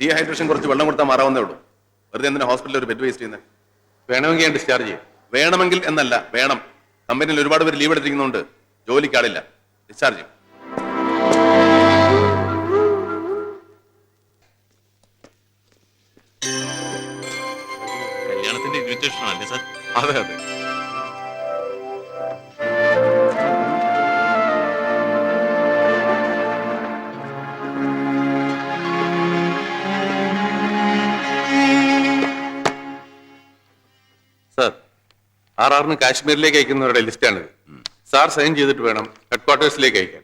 Dehydration കുറച്ച് വെള്ളം കൊടുത്താൽ മാറാവുന്നേ ഉള്ളൂ. വെറുതെ എന്തിനാ ഹോസ്പിറ്റലിൽ ഒരു ബെഡ് വേസ്റ്റ് ചെയ്യുന്നത് വേണമെങ്കിൽ ഞാൻ ഡിസ്ചാർജ് ചെയ്യും. വേണമെങ്കിൽ എന്നല്ല വേണം. കമ്പനിയിൽ ഒരുപാട് പേര് ലീവ് എടുത്തിരിക്കുന്നുണ്ട് ജോലിക്ക് ആളില്ല. ഡിസ്ചാർജ് ചെയ്യും. കല്യാണത്തിന്റെ ഇൻവിറ്റേഷൻ അല്ലേ സർ അതെ അതെ. ആർ ആറിന് കാശ്മീരിലേക്ക് അയക്കുന്നവരുടെ ലിസ്റ്റാണിത്. സാർ സൈൻ ചെയ്തിട്ട് വേണം ഹെഡ് ക്വാർട്ടേഴ്സിലേക്ക് അയക്കാൻ.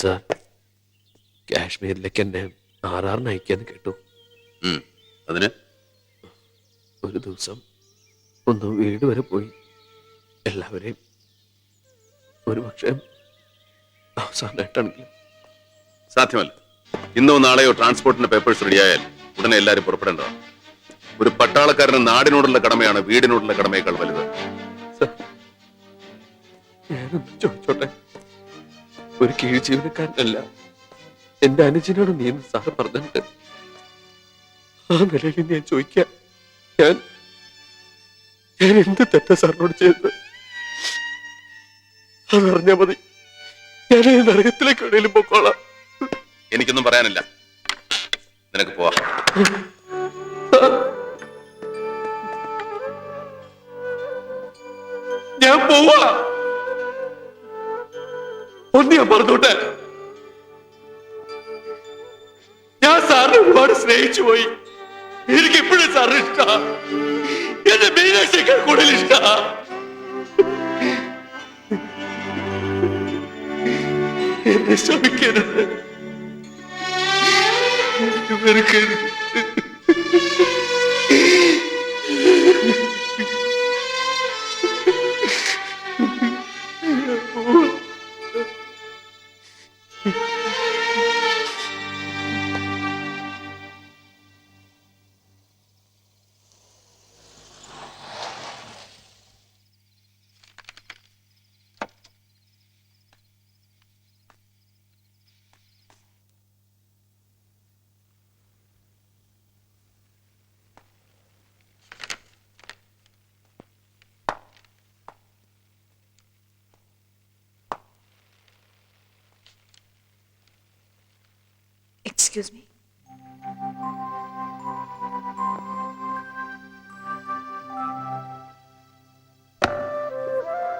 സാർ കാശ്മീരിലേക്ക് എന്നെ ആർ ആറിന് അയക്കാന്ന് കേട്ടു. അതിന്? ഒരു ദിവസം ഒന്ന് വീട് വരെ പോയി. എല്ലാവരെയും ഒരു പക്ഷേ അവസാനമായിട്ടാണെങ്കിലും സാധ്യമല്ല. ഇന്നോ നാളെയോ ട്രാൻസ്പോർട്ടിന്റെ പേപ്പേഴ്സ് റെഡിയായാൽ ഉടനെ എല്ലാവരും പുറപ്പെടേണ്ടതാണ് ഒരു പട്ടാളക്കാരന് നാടിനോടുള്ള കടമയാണ് വീടിനോടുള്ള കടമയേക്കാൾ വലുത്. ചോദിച്ചോട്ടെ? ഒരു കീഴ് ജീവനക്കാരനല്ല എന്റെ അനുജനോട് നീ എന്ന് സാറ് പറഞ്ഞിട്ടുണ്ട് ആ നിലയിൽ ഞാൻ ചോദിക്കാം. ഞാൻ ഞാൻ എന്ത് തെറ്റ സാറിനോട് ചെയ്തത്? അതറിഞ്ഞാ മതി. ഞാൻ നരകത്തിലേക്ക് എവിടെയും പൊക്കോളാം. എനിക്കൊന്നും പറയാനില്ല. നിനക്ക് പോവാ. ഞാൻ പോവാ. ഒന്ന് ഞാൻ പറഞ്ഞോട്ടെ ഞാൻ സാറിനെ ഒരുപാട് സ്നേഹിച്ചു പോയി എനിക്ക് എപ്പോഴും സാറിന് ഇഷ്ട എന്റെ മീനാക്ഷിയേക്കാൾ കൂടുതൽ ഇഷ്ട എന്നെ ശ്രമിക്കരുത് എന്നെ വെറുക്കരുത് എക്സ്ക്യൂസ് മീ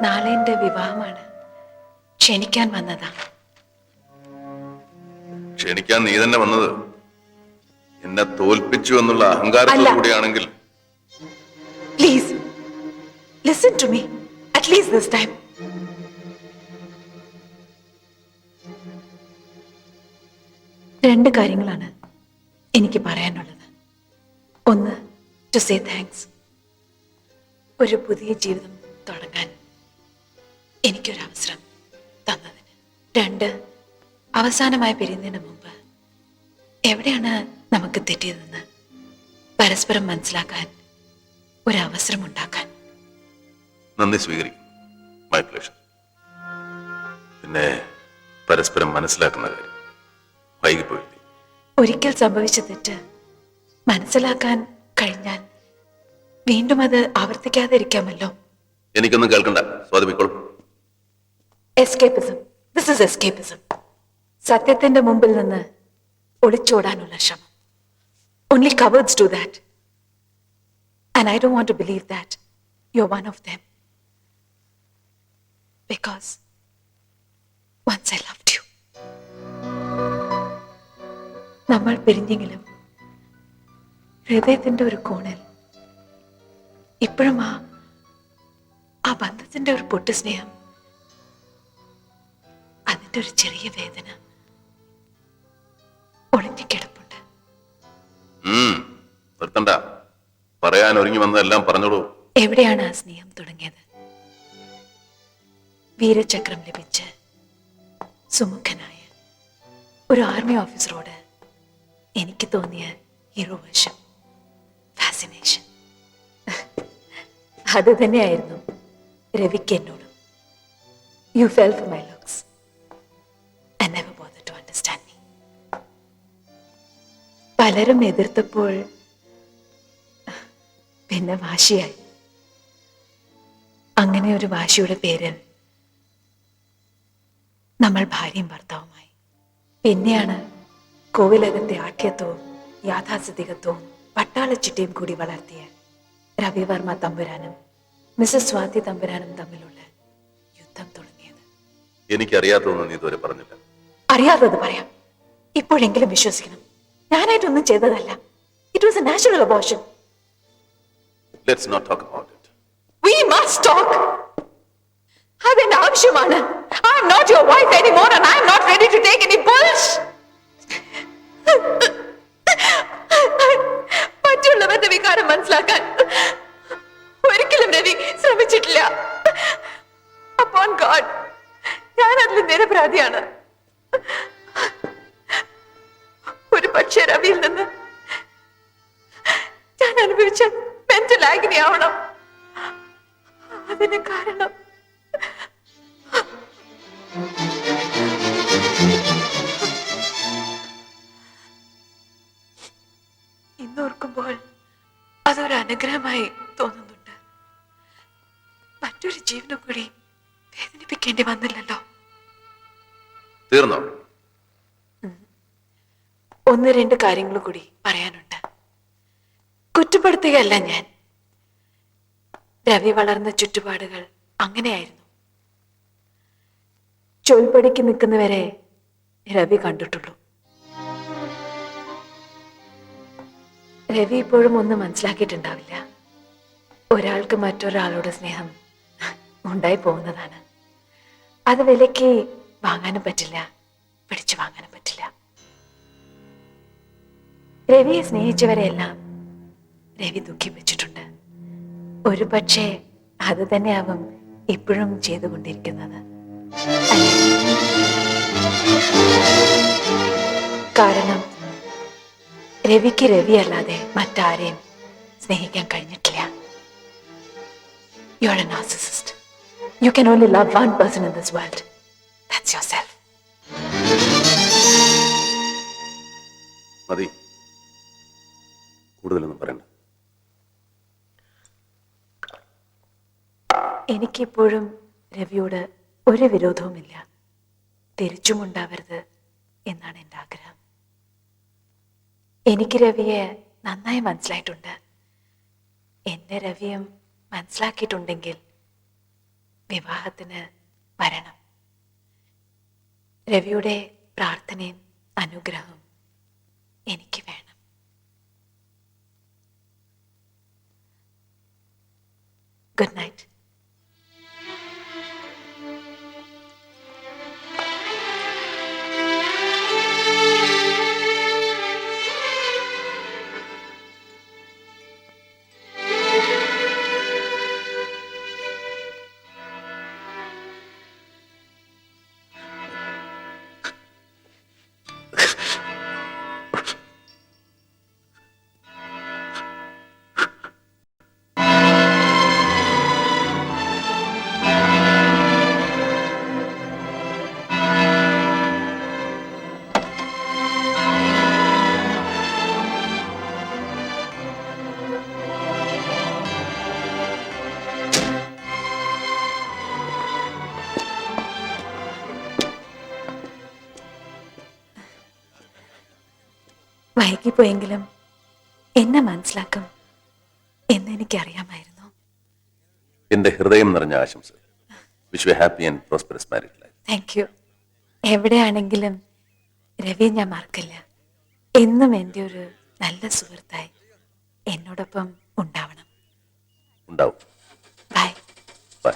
നാളെ വിവാഹമാണ്. ക്ഷണിക്കാൻ വന്നതാ. ക്ഷണിക്കാൻ നീ തന്നെ വന്നത്? എന്നെ തോൽപ്പിച്ചു എന്നുള്ള അഹങ്കാരത്തോടു. കൂടിയാണെങ്കിൽ please listen to me at least this time രണ്ട് കാര്യങ്ങളാണ് എനിക്ക് പറയാനുള്ളത്. ഒന്ന് ടു സേ താങ്ക്സ് ഒരു പുതിയ ജീവിതം തുടങ്ങാൻ എനിക്കൊരവസരം തന്നതിന്. രണ്ട് അവസാനമായി പിരിയുന്നതിന് മുമ്പ് എവിടെയാണ് നമുക്ക് തെറ്റിയതെന്ന് പരസ്പരം മനസ്സിലാക്കാൻ ഒരവസരം ഉണ്ടാക്കാൻ നന്ദി സ്വീകരിക്കും. മൈ പ്ലേഷർ പിന്നെ പരസ്പരം മനസ്സിലാക്കുന്ന കാര്യം. വൈകിപ്പോയില്ലേ? ഒരിക്കൽ സംഭവിച്ച തെറ്റ് മനസ്സിലാക്കാൻ കഴിഞ്ഞാൽ വീണ്ടും അത് ആവർത്തിക്കാതിരിക്കാമല്ലോ. എനിക്കൊന്നും കേൾക്കണ്ട. സ്വാതമിക്കോളും എസ്കേപ്പിസം ദിസ് ഇസ് എസ്കേപ്പിസം സത്യത്തിന്റെ മുമ്പിൽ നിന്ന് ഒളിച്ചോടാനുള്ള ശ്രമം. Only cowards do that and I do want to believe that you one of them because once I love നമ്മൾ പിരിഞ്ഞെങ്കിലും ഹൃദയത്തിന്റെ ഒരു കോണിൽ ഇപ്പോഴും ആ ആ ബന്ധത്തിന്റെ ഒരു പൊട്ടു സ്നേഹം അതിന്റെ ഒരു ചെറിയ വേദന ഒളിഞ്ഞിക്കിടപ്പുണ്ട് നിർത്തണ്ട. പറയാൻ ഒരുങ്ങി വന്നതെല്ലാം പറഞ്ഞോളൂ. എവിടെയാണ് ആ സ്നേഹം തുടങ്ങിയത്? വീരചക്രം ലഭിച്ച് സുമുഖനായ ഒരു ആർമി ഓഫീസറോട് എനിക്ക് തോന്നിയ ഹീറോ വേഷം ഫാസിനേഷൻ അത് തന്നെയായിരുന്നു രവിക്ക് എന്നോട്. You fell for my looks and to understand me. പലരും എതിർത്തപ്പോൾ പിന്നെ വാശിയായി. അങ്ങനെ ഒരു വാശിയുടെ പേരിൽ നമ്മൾ ഭാര്യയും ഭർത്താവുമായി. പിന്നെയാണ് കോവിലകത്തെ ആഠ്യത്വവും യാഥാസ്ഥിതികത്വവും പട്ടാളച്ചിട്ടയും കൂടി വളർത്തിയ രവിവർമ്മ തമ്പുരാനും മിസസ് സ്വാതി തമ്പുരാനും തമ്മിലുള്ള യുദ്ധം തുടങ്ങിയത്. എനിക്കറിയാത്തതൊന്നും നീ ഇതുവരെ പറഞ്ഞില്ല. അറിയാത്തത് പറയാം. ഇപ്പോഴെങ്കിലും വിശ്വസിക്കണം. ഞാനായിട്ടൊന്നും ചെയ്തതല്ല. It was a natural abortion let's not talk about it we must talk അതെന്റെ ആവശ്യമാണ്. I'm not your wife anymore and I'm not ready to take any bullshit മനസ്സിലാക്കാൻ ഒരിക്കലും രവി ശ്രമിച്ചിട്ടില്ല. അപ്പോൺ ഗോഡ് ഞാൻ അതിൽ നിരപരാധിയാണ് ഒരു പക്ഷേ രവിയിൽ നിന്ന് ഞാൻ അനുഭവിച്ച മെന്റൽ ആഗ്നി ആവണം. അതിന് കാരണം അനുഗ്രഹമായി തോന്നുന്നുണ്ട്. മറ്റൊരു ജീവനും കൂടി വേദനിപ്പിക്കേണ്ടി വന്നില്ലല്ലോ. തീർന്നോ? ഒന്ന് രണ്ട് കാര്യങ്ങൾ കൂടി പറയാനുണ്ട്. കുറ്റപ്പെടുത്തുകയല്ല ഞാൻ. രവി വളർന്ന ചുറ്റുപാടുകൾ അങ്ങനെയായിരുന്നു. ചൊൽപ്പടിക്ക് നിൽക്കുന്നവരെ രവി കണ്ടിട്ടുള്ളൂ. രവി ഇപ്പോഴും ഒന്നും മനസ്സിലാക്കിയിട്ടുണ്ടാവില്ല. ഒരാൾക്ക് മറ്റൊരാളോട് സ്നേഹം ഉണ്ടായി പോകുന്നതാണ്. അത് വിലയ്ക്ക് വാങ്ങാനും പറ്റില്ല. പിടിച്ചു വാങ്ങാനും പറ്റില്ല. രവിയെ സ്നേഹിച്ചവരെയെല്ലാം രവി ദുഃഖിപ്പിച്ചിട്ടുണ്ട്. ഒരു പക്ഷേ അത് തന്നെയാവും ഇപ്പോഴും ചെയ്തുകൊണ്ടിരിക്കുന്നത്? കാരണം രവിക്ക് രവി അല്ലാതെ മറ്റാരെയും സ്നേഹിക്കാൻ കഴിഞ്ഞിട്ടില്ല. You a narcissist. You can only love one person in this world. That's yourself. മതി കൂടുതലൊന്നും പറയണ്ട എനിക്കിപ്പോഴും രവിയോട് ഒരു വിരോധവുമില്ല തിരിച്ചുമുണ്ടാവരുത് എന്നാണ് എന്റെ ആഗ്രഹം എനിക്ക് രവിയെ നന്നായി മനസ്സിലായിട്ടുണ്ട് എന്റെ രവിയും മനസ്സിലാക്കിയിട്ടുണ്ടെങ്കിൽ വിവാഹത്തിന് വരണം. രവിയുടെ പ്രാർത്ഥനയും അനുഗ്രഹവും എനിക്ക് വേണം. Good night. വൈകിപ്പോയെങ്കിലും എന്നെ മനസ്സിലാക്കും എന്ന് എനിക്കറിയാമായിരുന്നു. എന്റെ ഹൃദയം നിറഞ്ഞ ആശംസ wish happy and prosperous married life thank you എവിടെയാണെങ്കിലും രവി ഞാൻ മറക്കില്ല. എന്നും എന്റെ ഒരു നല്ല സുഹൃത്തായി എന്നോടൊപ്പം ഉണ്ടാവണം. ഉണ്ടാവും. ബൈ ബൈ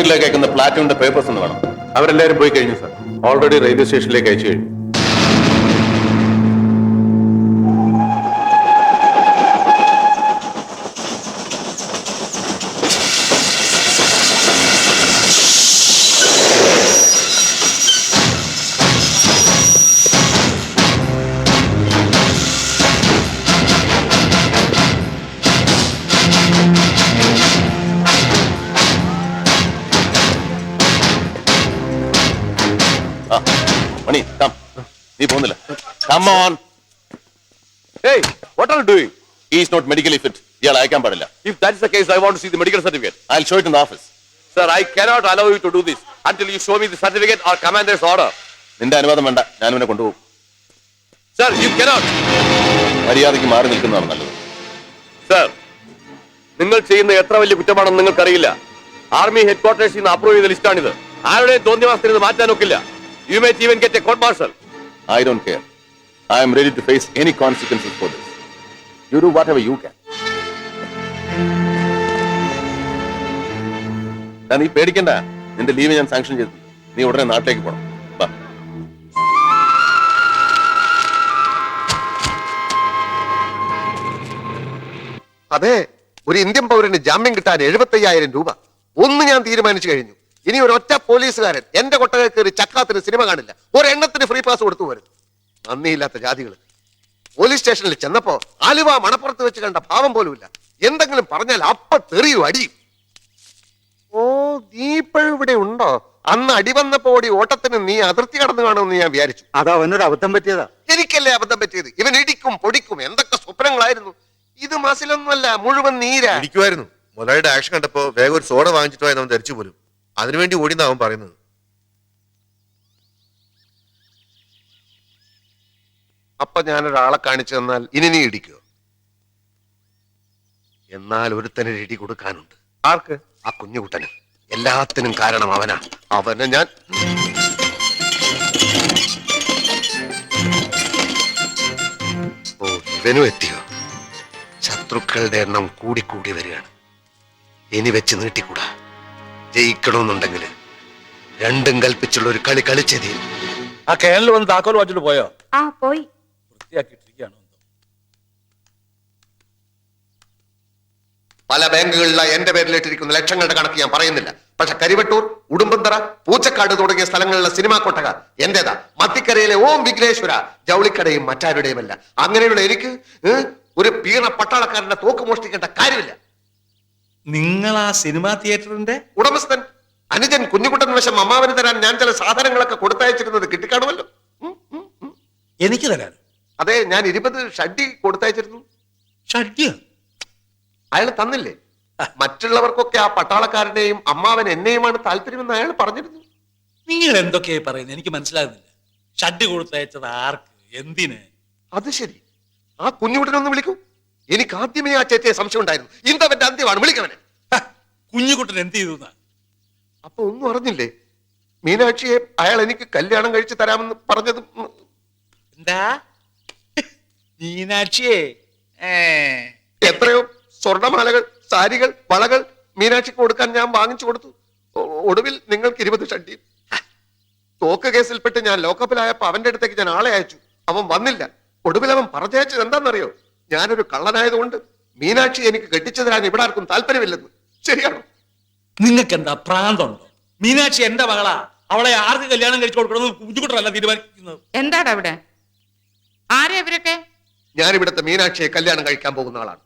കാശ്മീരിലേക്ക് അയക്കുന്ന പ്ലാറ്റൂണിന്റെ പേപ്പേഴ്സ് ഒന്ന് വേണം. അവരെല്ലാവരും പോയി കഴിഞ്ഞു സാർ ഓൾറെഡി റെയിൽവേ സ്റ്റേഷനിലേക്ക് അയച്ചു കഴിഞ്ഞു. നീ പോകുന്നില്ല. Come on Hey, what are you doing? Is not medically fit ഇയാൾ അയക്കാൻ പാടില്ല. If that is the case, I want to see the medical certificate. I show it in office Sir, I cannot allow you to do this until you show me the certificate or commander's order. നിന്റെ അനുവാദം വേണ്ട. ഞാൻ ഇവനെ കൊണ്ടുപോകും. Sir, you cannot. മര്യാദയ്ക്ക് മാറി നിൽക്കുന്നതാണ് നല്ലത്. Sir, നിങ്ങൾ ചെയ്യുന്ന എത്ര വലിയ കുറ്റമാണെന്ന് നിങ്ങൾക്കറിയില്ല. ആർമി ഹെഡ് ക്വാർട്ടേഴ്സിൽ നിന്ന് അപ്രൂവ് ചെയ്ത ലിസ്റ്റാണിത് ആരുടെയും തോന്നിയവാസത്തിന് ഇത് മാറ്റാൻ ഒക്കില്ല you may even get a court martial I don't care I am ready to face any consequences for this. You do whatever you can നീ പേടിക്കണ്ട. നിന്റെ ലീവ് ഞാൻ സാങ്ഷൻ ചെയ്തു. നീ ഉടനെ നാട്ടിലേക്ക് പോണം. അതെ ഒരു ഇന്ത്യൻ പൗരന് ജാമ്യം കിട്ടാൻ എഴുപത്തയ്യായിരം രൂപ. ഒന്ന് ഞാൻ തീരുമാനിച്ചു കഴിഞ്ഞു. ഇനി ഒരു ഒറ്റ പോലീസുകാരൻ എന്റെ കൊട്ടക കയറി ചക്കാത്തിന് സിനിമ കാണില്ല. ഒരെണ്ണത്തിന് ഫ്രീ പാസ് കൊടുത്തു വരും നന്ദിയില്ലാത്ത ജാതികൾ പോലീസ് സ്റ്റേഷനിൽ ചെന്നപ്പോ ആലുവ മണപ്പുറത്ത് വെച്ച് കണ്ട ഭാവം പോലുമില്ല. എന്തെങ്കിലും പറഞ്ഞാൽ അപ്പ തെറിയും അടിയും. ഓ നീ ഇപ്പോഴും ഇവിടെ ഉണ്ടോ? അന്ന് അടി വന്നപ്പോ ഓടി ഓട്ടത്തിന് നീ അതിർത്തി കടന്നു കാണുമെന്ന് ഞാൻ വിചാരിച്ചു. അതാ അവനൊരു അബദ്ധം പറ്റിയതാ. എനിക്കല്ലേ അബദ്ധം പറ്റിയത്? ഇവൻ ഇടിക്കും പൊടിക്കും എന്തൊക്കെ സ്വപ്നങ്ങളായിരുന്നു. ഇത് മസിലൊന്നുമല്ല മുഴുവൻ നീരാ. ഇരിക്കുമായിരുന്നു മുതലാളിയുടെ ആക്ഷൻ കണ്ടപ്പോ വേഗം ഒരു സോഡ വാങ്ങിച്ചിട്ട് അവൻ ധരിച്ചു പോലും. അതിനുവേണ്ടി ഓടിയെന്ന് അവൻ പറയുന്നത്. അപ്പൊ ഞാനൊരാളെ കാണിച്ചു തന്നാൽ ഇനി നീ ഇടിക്കോ? എന്നാൽ ഒരുത്തന് ഇടി കൊടുക്കാനുണ്ട്. ആർക്ക്? ആ കുഞ്ഞുകുട്ടന്. എല്ലാത്തിനും കാരണം അവനാ. അവനെ ഞാൻ ഓ ഇവനും എത്തിയോ? ശത്രുക്കളുടെ എണ്ണം കൂടിക്കൂടി വരികയാണ്. ഇനി വെച്ച് നീട്ടിക്കൂടാ. ജയിക്കണമെന്നുണ്ടെങ്കിൽ രണ്ടും കൽപ്പിച്ചുള്ള ഒരു കളി കളിച്ചതി ആ കേരളിൽ വന്ന് താക്കോൽ വാച്ചിട്ട് പോയോ? ആ പോയി. വൃത്തിയാക്കിയിട്ടിരിക്കുകയാണോ പല ബാങ്കുകളിലെ എന്റെ പേരിലിട്ടിരിക്കുന്ന ലക്ഷങ്ങളുടെ കണക്ക് ഞാൻ പറയുന്നില്ല. പക്ഷെ കരിവട്ടൂർ ഉടുമ്പന്തറ പൂച്ചക്കാട് തുടങ്ങിയ സ്ഥലങ്ങളിലെ സിനിമാ കൊട്ടക എന്റേതാ മത്തിക്കരയിലെ ഓം വിഘ്നേശ്വര ജൗളിക്കടയും മറ്റാരുടെയുമല്ല. അങ്ങനെയുള്ള എനിക്ക് ഒരു പീണ പട്ടാളക്കാരന്റെ തോക്ക് മോഷ്ടിക്കേണ്ട കാര്യമില്ല. നിങ്ങൾ ആ സിനിമാ തിയേറ്ററിന്റെ ഉടമസ്ഥൻ. അനുജൻ കുഞ്ഞുകുട്ടൻ വശം അമ്മാവന് തരാൻ ഞാൻ ചില സാധനങ്ങളൊക്കെ കൊടുത്തയച്ചിരുന്നത് കിട്ടിക്കാണുമല്ലോ. എനിക്ക് തരാൻ. അതെ ഞാൻ ഇരുപത് ഷഡ്ഡി കൊടുത്തയച്ചിരുന്നു. ഷഡ്യം അയാൾ തന്നില്ലേ? മറ്റുള്ളവർക്കൊക്കെ ആ പട്ടാളക്കാരനെയും അമ്മാവൻ എന്നെയുമാണ് താല്പര്യമെന്ന് അയാൾ പറഞ്ഞിരുന്നു. നിങ്ങൾ എന്തൊക്കെയായി പറയുന്നത് എനിക്ക് മനസ്സിലാകുന്നില്ല. ഷഡ്ഡി കൊടുത്തയച്ചത് ആർക്ക്? എന്തിന്? അത് ശരി. ആ കുഞ്ഞുകുട്ടനൊന്ന് വിളിക്കൂ. എനിക്ക് ആദ്യമേ ആ ചേച്ചിയെ സംശയം ഉണ്ടായിരുന്നു. ഇന്തവന്റെ അന്ത്യമാണ്. വിളിക്കവനെ. കുഞ്ഞുകുട്ടൻ എന്ത് ചെയ്തു? അപ്പൊ ഒന്നും അറിഞ്ഞില്ലേ? മീനാക്ഷിയെ അയാൾ എനിക്ക് കല്യാണം കഴിച്ചു തരാമെന്ന് പറഞ്ഞത് എന്താ? മീനാക്ഷിയെ? എത്രയോ സ്വർണമാലകൾ സാരികൾ വളകൾ മീനാക്ഷിക്ക് കൊടുക്കാൻ ഞാൻ വാങ്ങിച്ചു കൊടുത്തു. ഒടുവിൽ നിങ്ങൾക്ക് ഇരുപത് ഷഡ്ഡി തോക്ക് കേസിൽപ്പെട്ട് ഞാൻ ലോക്കപ്പിലായപ്പോ അവന്റെ അടുത്തേക്ക് ഞാൻ ആളെ അയച്ചു. അവൻ വന്നില്ല. ഒടുവിൽ അവൻ പറഞ്ഞയച്ചത് എന്താണെന്നറിയോ? ഞാനൊരു കള്ളനായതുകൊണ്ട് മീനാക്ഷി എനിക്ക് കെട്ടിച്ചു തരാൻ ഇവിടെ ആർക്കും താല്പര്യമില്ലെന്ന്. ശരിയാണോ? നിങ്ങൾക്ക് എന്താ പ്രാന്തമുണ്ടോ മീനാക്ഷി എന്റെ മകളാ. അവളെ ആർക്ക് കല്യാണം കഴിച്ചു കൊടുക്കണമെന്ന് ബുദ്ധിമുട്ടല്ല തീരുമാനിക്കുന്നത്. എന്താടാ അവിടെ ആരാ ഇവരൊക്കെ? ഞാൻ ഇവിടുത്തെ മീനാക്ഷിയെ കല്യാണം കഴിക്കാൻ പോകുന്ന ആളാണ്.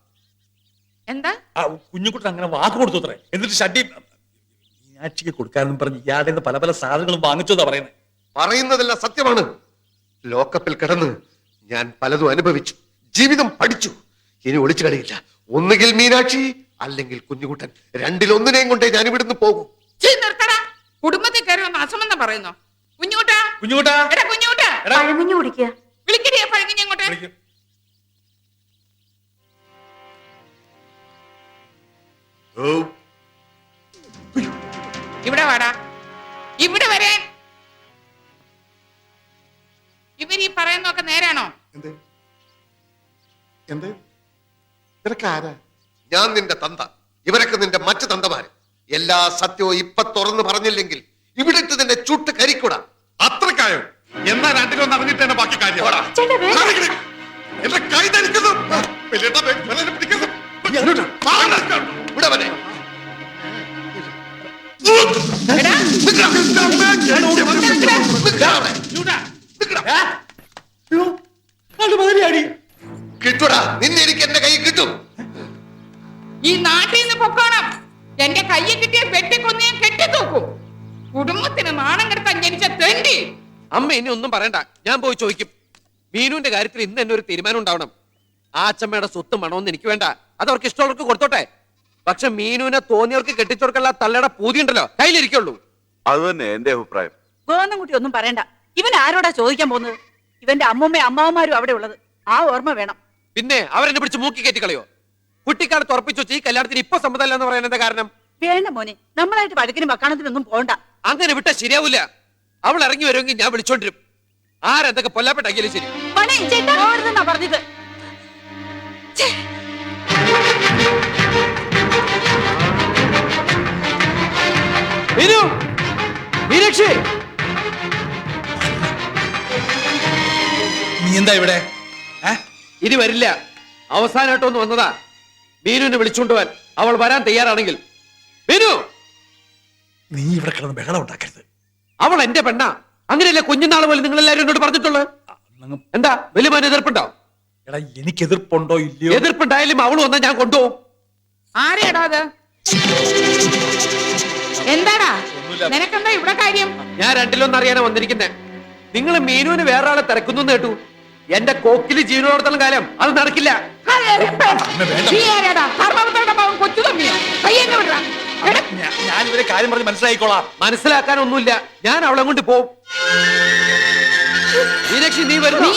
എന്താ? ആ കുഞ്ഞുകുട്ടൻ അങ്ങനെ വാക്ക് കൊടുത്തു അത്രേ. എന്നിട്ട് ഷഡ്ഡി മീനാക്ഷിക്ക് കൊടുക്കാനെന്നും പറഞ്ഞ് ഇയാളുടെ കയ്യിന്ന് പല പല സാധനങ്ങളും വാങ്ങിച്ചതാ പറയുന്നത്. പറയുന്നതെല്ലാം സത്യമാണ്. ലോക്കപ്പിൽ കിടന്ന് ഞാൻ പലതും അനുഭവിച്ചു. ജീവിതം പഠിച്ചു. ഇനി ഒളിച്ചു കളിയില്ല. ഒന്നുകിൽ മീനാക്ഷി അല്ലെങ്കിൽ കുഞ്ഞുകുട്ടൻ. രണ്ടിലൊന്നിനെയും കൊണ്ടേ ഞാൻ ഇവിടുന്ന് പോകും. കുടുംബത്തിൽ കയറി വന്ന് അസംബന്ധം പറയുന്നു? കുഞ്ഞുകൂട്ടാ. കുഞ്ഞുകുട്ടാ. എടാ കുഞ്ഞുകൂട്ടാ. എടാ. പഴമഞ്ഞു കുടിക്കുക. വിളിക്കടിയാ പഴകിഞ്ഞ ഇങ്ങോട്ട്. വിളിക്ക്. ഇവിടെ വാടാ. ഇവിടെ വരെ. ഇവർ ഈ പറയുന്നൊക്കെ നേരാണോ? എന്ത്? എന്ത്? ഇവരൊക്കെ ആരാ? ഞാൻ നിന്റെ തന്ത. ഇവരൊക്കെ നിന്റെ മറ്റു തന്തമാര്. എല്ലാ സത്യവും ഇപ്പൊ തുറന്നു പറഞ്ഞില്ലെങ്കിൽ ഇവിടെ ഇട്ട് നിന്നെ ചുട്ട് കരിക്കൂടാ. അത്രക്കായോ? എന്നാ രണ്ടിലൊന്ന് അറിഞ്ഞിട്ട് തന്നെ ബാക്കി കാര്യം എന്റെ കൈ ധരിക്കുന്നു. വലിയേട്ടാ, പറയണ്ട. ഞാൻ പോയി ചോദിക്കും. മീനുവിന്റെ കാര്യത്തിൽ ഇന്ന് തന്നെ ഒരു തീരുമാനം ഉണ്ടാവണം. ആ അച്ഛമ്മയുടെ സ്വത്ത് മണമെന്ന് എനിക്ക് വേണ്ട. അത് അവർക്ക് ഇഷ്ടമുള്ളവർക്ക് കൊടുത്തോട്ടെ. പക്ഷെ മീനുവിനെ തോന്നിയവർക്ക് കെട്ടിച്ചോർക്കുള്ള തള്ളയുടെ പൂതിയുണ്ടല്ലോ കയ്യിലിരിക്കുള്ളൂ. അത് തന്നെ എന്റെ അഭിപ്രായം. ഗോവിന്ദൻകുട്ടി ഒന്നും പറയണ്ട. ഇവൻ ആരോടാ ചോദിക്കാൻ പോകുന്നത്? ഇവന്റെ അമ്മൂമ്മയും അമ്മാവന്മാരും അവിടെ ഉള്ളത്. ആ ഓർമ്മ വേണം. പിന്നെ അവരെന്നെ പിടിച്ച് മൂക്കി കയറ്റി കളയോ? കുട്ടിക്കാലത്ത് ഉറപ്പിച്ചു വെച്ച് ഈ കല്യാണത്തിന് ഇപ്പൊ സമ്മതമല്ല എന്ന് പറയാൻ എന്താ കാരണം? വേണ്ട മോനെ. നമ്മളായിട്ട് വഴക്കിനും വക്കാണത്തിനൊന്നും പോണ്ട. അങ്ങനെ വിട്ടാ ശരിയാവൂല. അവൾ ഇറങ്ങി വരുമെങ്കിൽ ഞാൻ വിളിച്ചോണ്ടിരും. ആരെന്തൊക്കെ പൊല്ലാപ്പെട്ടാക്കിയാലും ശരി. പറഞ്ഞത്? മീനാക്ഷി. നീ എന്താ ഇവിടെ? ഇനി വരില്ല. അവസാനമായിട്ട് ഒന്ന് വന്നതാ. മീനുവിനെ വിളിച്ചുകൊണ്ട് പോവാൻ അവൾ വരാൻ തയ്യാറാണെങ്കിൽ. മീനു! നീ ഇവിടെ കിടന്ന് ബഹളം ഉണ്ടാക്കരുത്. അവൾ എന്റെ പെണ്ണാ. അങ്ങനെയല്ലേ കുഞ്ഞുനാൾ പോലെ നിങ്ങൾ എല്ലാവരും എന്നോട് പറഞ്ഞിട്ടുള്ളത് എന്താ? വലിയ മോൻ എതിർപ്പുണ്ടോ? എടാ എനിക്ക് എതിർപ്പുണ്ടോ ഇല്ലയോ? എതിർപ്പുണ്ടായാലും അവൾ വന്നാൽ ഞാൻ കൊണ്ടുപോകും. ആരെയാടാ അത്? എന്താടാ? നിനക്കെന്താ ഇവിടെ കാര്യം? ഞാൻ രണ്ടിലൊന്നും അറിയാനാ വന്നിരിക്കുന്നേ. നിങ്ങൾ മീനുവിന് വേറെ ആളെ തിരക്കുന്നു കേട്ടു. എന്റെ കോക്കിൽ ജീവനോടത്തോളം കാലം അത് നടക്കില്ല. കൊച്ചു തമ്മിയോ. കയ്യെന്നെ ഞാൻ ഇവരെ കാര്യം പറഞ്ഞ് മനസ്സിലായിക്കോളാം. മനസ്സിലാക്കാനൊന്നുമില്ല. ഞാൻ അവളെ കൊണ്ട് പോവും. മീനാക്ഷി നീ വരുന്നു?